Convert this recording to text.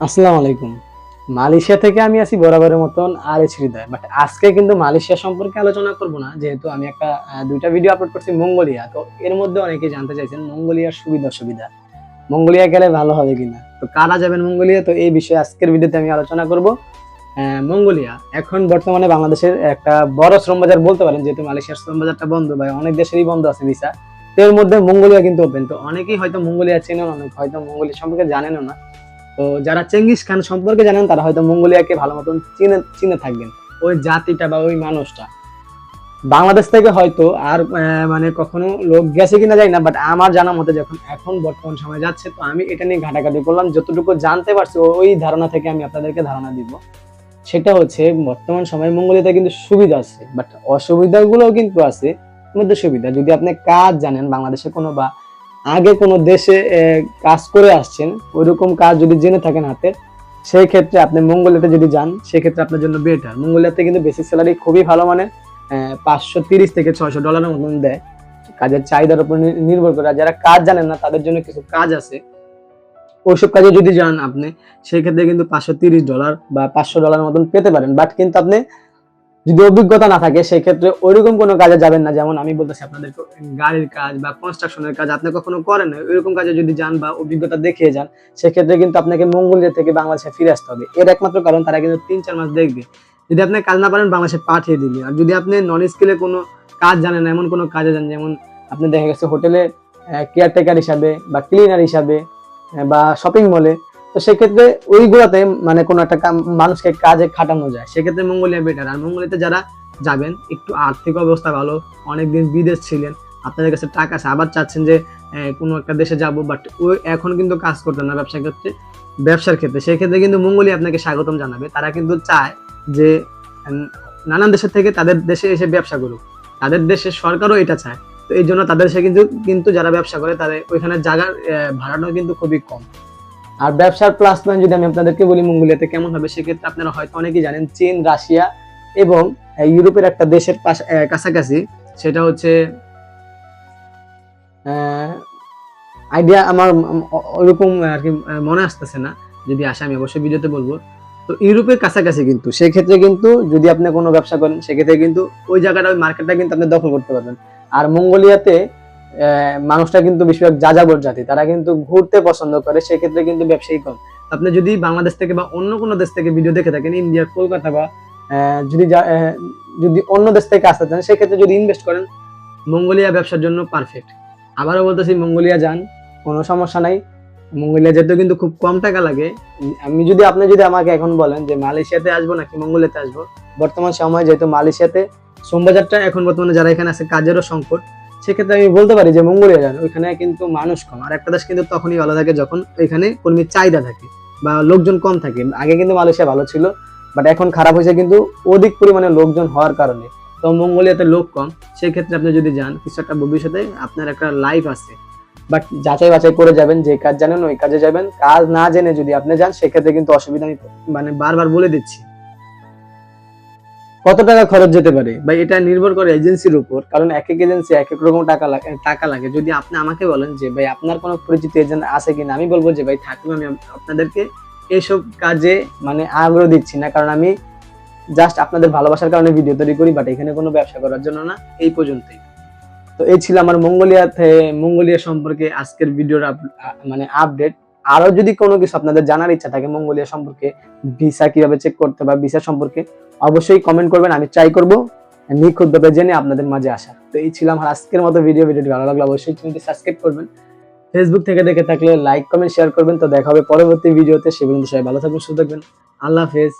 আসসালামু আলাইকুম। মালয়েশিয়া থেকে আমি আছি বরাবরের মতন আর এস হৃদয় বাট আজকে কিন্তু মালয়েশিয়া সম্পর্কে আলোচনা করব না, যেহেতু আমি একটা দুইটা ভিডিও আপলোড করছি মঙ্গোলিয়া, তো এর মধ্যে অনেকে জানতে চাইছেন মঙ্গোলিয়ার সুবিধা অসুবিধা। মঙ্গোলিয়া গেলে ভালো হবে কিনা? তো কারা যাবেন মঙ্গোলিয়া? তো এই বিষয়ে আজকের ভিডিওতে আমি আলোচনা করব। মঙ্গোলিয়া, এখন বর্তমানে বাংলাদেশের একটা বড় শ্রম বাজার বলতে পারেন, যেহেতু মালয়েশিয়ার শ্রম বাজারটা বন্ধ বা অনেক দেশেরই বন্ধ আছে ভিসা, তো এর মধ্যে মঙ্গোলিয়া কিন্তু ওপেন তো অনেকেই হয়তো মঙ্গোলিয়া চেনেন, অনেক হয়তো মঙ্গোলিয়া সম্পর্কে জানেনও না। তো যারা চেঙ্গিস খান সম্পর্কে জানেন, তারা হয়তো মঙ্গোলিয়াকে ভালো মতন চিনে চিনে থাকবেন। ওই জাতিটা বা ওই মানুষটা। বাংলাদেশ থেকে হয়তো আর মানে কখনো লোক গেছে কিনা জানি না বাট আমার জানা মতে যখন এখন বর্তমান সময় যাচ্ছে, তো আমি এটা নিয়ে ঘাটাঘাটি করলাম। যতটুকু জানতে পারছি ওই ধারণা থেকে আমি আপনাদেরকে ধারণা দিব। সেটা হচ্ছে, বর্তমান সময়ে মঙ্গোলিয়াতে কিন্তু সুবিধা আছে বাট অসুবিধাগুলোও কিন্তু আছে মধ্যে সুবিধা। যদি আপনি কাজ জানেন, বাংলাদেশে কোনো বা আগে কোনো দেশে কাজ করে আসছেন, ওইরকম কাজ যদি জেনে থাকেন হাতে, সেই ক্ষেত্রে আপনি মঙ্গোলিয়াতে যদি যান সেক্ষেত্রে আপনার জন্য বেটার মঙ্গোলিয়াতে কিন্তু বেসিক স্যালারি খুবই ভালো মানে পাঁচশো তিরিশ থেকে ছয়শো ডলারের মতন দেয়। কাজের চাহিদার উপর নির্ভর করে। যারা কাজ জানেন না, তাদের জন্য কিছু কাজ আছে। ওইসব কাজে যদি যান আপনি, সেই ক্ষেত্রে কিন্তু পাঁচশো তিরিশ ডলার বা পাঁচশো ডলার মতন পেতে পারেন। বাট কিন্তু আপনি যদি অভিজ্ঞতা না থাকে সেক্ষেত্রে ওইরকম কোনো কাজে যাবেন না। যেমন আমি বলতেছি আপনাদের গাড়ির কাজ বা কনস্ট্রাকশনের কাজ আপনি কখনো করেন না। ওইরকম কাজে যদি যান বা অভিজ্ঞতা দেখিয়ে যান সেক্ষেত্রে কিন্তু আপনাকে মঙ্গোলিয়া থেকে বাংলাদেশে ফিরে আসতে হবে। এর একমাত্র কারণ তারা কিন্তু তিন চার মাস দেখবে। যদি আপনি কাজ না পারেন বাংলাদেশে পাঠিয়ে দিবে। আর যদি আপনি নন স্কিলে কোনো কাজ জানেন না, এমন কোনো কাজে যান যেমন আপনি দেখা গেছে হোটেলে কেয়ারটেকার হিসাবে বা ক্লিনার হিসাবে বা শপিং মলে তো সেক্ষেত্রে ওইগুলোতে মানে কোনো একটা মানুষকে কাজে খাটানো যায়। সেক্ষেত্রে মঙ্গোলিয়া বেটার আর মঙ্গোলিয়াতে যারা যাবেন, একটু আর্থিক অবস্থা ভালো, অনেকদিন বিদেশ ছিলেন, আপনাদের কাছে টাকা আছে, আবার চাচ্ছেন যে কোনো একটা দেশে যাব বাট ওই এখন কিন্তু কাজ করতেন না ব্যবসার ক্ষেত্রে ব্যবসার ক্ষেত্রে। সেই ক্ষেত্রে কিন্তু মঙ্গোলিয়া আপনাকে স্বাগতম জানাবে। তারা কিন্তু চায় যে নানান দেশের থেকে তাদের দেশে এসে ব্যবসা করুক। তাদের দেশের সরকারও এটা চায়। তো এই জন্য তাদের সে কিন্তু কিন্তু যারা ব্যবসা করে, তাদের ওইখানে জায়গার ভাড়াটাও কিন্তু খুবই কম। আর ব্যবসার প্লাস পয়েন্ট যদি আমি আপনাদেরকে বলি মঙ্গোলিয়াতে কেমন হবে, সেক্ষেত্রে আপনারা হয়তো অনেকেই জানেন চীন, রাশিয়া এবং ইউরোপের একটা দেশের কাছাকাছি। সেটা হচ্ছে আইডিয়া আমার ওরকম আর কি মনে আসতেছে না। যদি আসে, আমি অবশ্যই ভিডিওতে বলব। তো ইউরোপের কাছাকাছি কিন্তু, সেক্ষেত্রে কিন্তু যদি আপনি কোনো ব্যবসা করেন, সেক্ষেত্রে কিন্তু ওই জায়গাটা, ওই মার্কেটটা কিন্তু আপনি দখল করতে পারবেন। আর মঙ্গোলিয়াতে মানুষটা কিন্তু বেশিরভাগ যাযাবর জাতি, তারা কিন্তু ঘুরতে পছন্দ করে, সেক্ষেত্রে কিন্তু ব্যবসায়ী কম। আপনি যদি বাংলাদেশ থেকে বা অন্য কোনো দেশ থেকে ভিডিও দেখে থাকেন ইন্ডিয়ার কলকাতা বা যদি যদি অন্য দেশ থেকে আসতে চান, সেক্ষেত্রে যদি ইনভেস্ট করেন, মঙ্গোলিয়া ব্যবসার জন্য পারফেক্ট আবারও বলতেছি, মঙ্গোলিয়া যান, কোনো সমস্যা নাই। মঙ্গোলিয়া যেতে কিন্তু খুব কম টাকা লাগে। আমি যদি, আপনি যদি আমাকে এখন বলেন যে মালয়েশিয়াতে আসব নাকি মঙ্গোলিয়াতে আসব, বর্তমান সময় যেহেতু মালয়েশিয়াতে, সোমবাজারটা এখন বর্তমানে যারা এখানে আছে, কাজেরও সংকট। সেক্ষেত্রে আমি বলতে পারি যে মঙ্গোলিয়া যান, ওইখানে কিন্তু মানুষ কম। আর একটা দেশ কিন্তু তখনই ভালো থাকে যখন ওইখানে কর্মীর চাহিদা থাকে বা লোকজন কম থাকে। আগে কিন্তু মালয়েশিয়া ভালো ছিল বাট এখন খারাপ হয়েছে কিন্তু অধিক পরিমাণে লোকজন হওয়ার কারণে। তো মঙ্গোলিয়াতে লোক কম সেই ক্ষেত্রে আপনি যদি যান, কিছু একটা ভবিষ্যতে আপনার একটা লাইফ আছে। বাট যাচাই বাছাই করে যাবেন, যে কাজ জানেন ওই কাজে যাবেন। কাজ না জেনে যদি আপনি যান, সেক্ষেত্রে কিন্তু অসুবিধা আমি মানে বারবার বলে দিচ্ছি। কত টাকা খরচ যেতে পারে? বা এটা নির্ভর করে এজেন্সির উপর, কারণ এক এক এজেন্সি এক এক রকম টাকা লাগে টাকা লাগে। যদি আপনি আমাকে বলেন যে, ভাই, আপনার কোনো পরিচিত এজেন্ট আছে কিনা? আমি বলব যে, ভাই থাকলে আমি আপনাদেরকে এইসব কাজে মানে আগ্রহ দিচ্ছি না। কারণ আমি জাস্ট আপনাদের ভালোবাসার কারণে ভিডিও তৈরি করি বাট এখানে কোনো ব্যবসা করার জন্য না, এই পর্যন্তই। তো এই ছিল আমার মঙ্গোলিয়াতে মঙ্গোলিয়া সম্পর্কে আজকের ভিডিওর মানে আপডেট আরও যদি কোনো কিছু আপনাদের জানার ইচ্ছা থাকে মঙ্গোলিয়া সম্পর্কে ভিসা কীভাবে চেক করতে বা ভিসা সম্পর্কে, অবশ্যই কমেন্ট করবেন, আমি ট্রাই করব। নিখুঁতভাবে জেনে আপনাদের মাঝে আসা। তো এই ছিলাম আজকের মতো ভিডিও ভিডিওটি ভালো লাগল অবশ্যই চ্যানেলটি সাবস্ক্রাইব করবেন। ফেসবুক থেকে দেখে থাকলে লাইক কমেন্ট শেয়ার করবেন। তো দেখা হবে পরবর্তী ভিডিওতে সে পর্যন্ত সবাই ভালো থাকবেন, সুস্থ থাকবেন। আল্লাহ হাফেজ।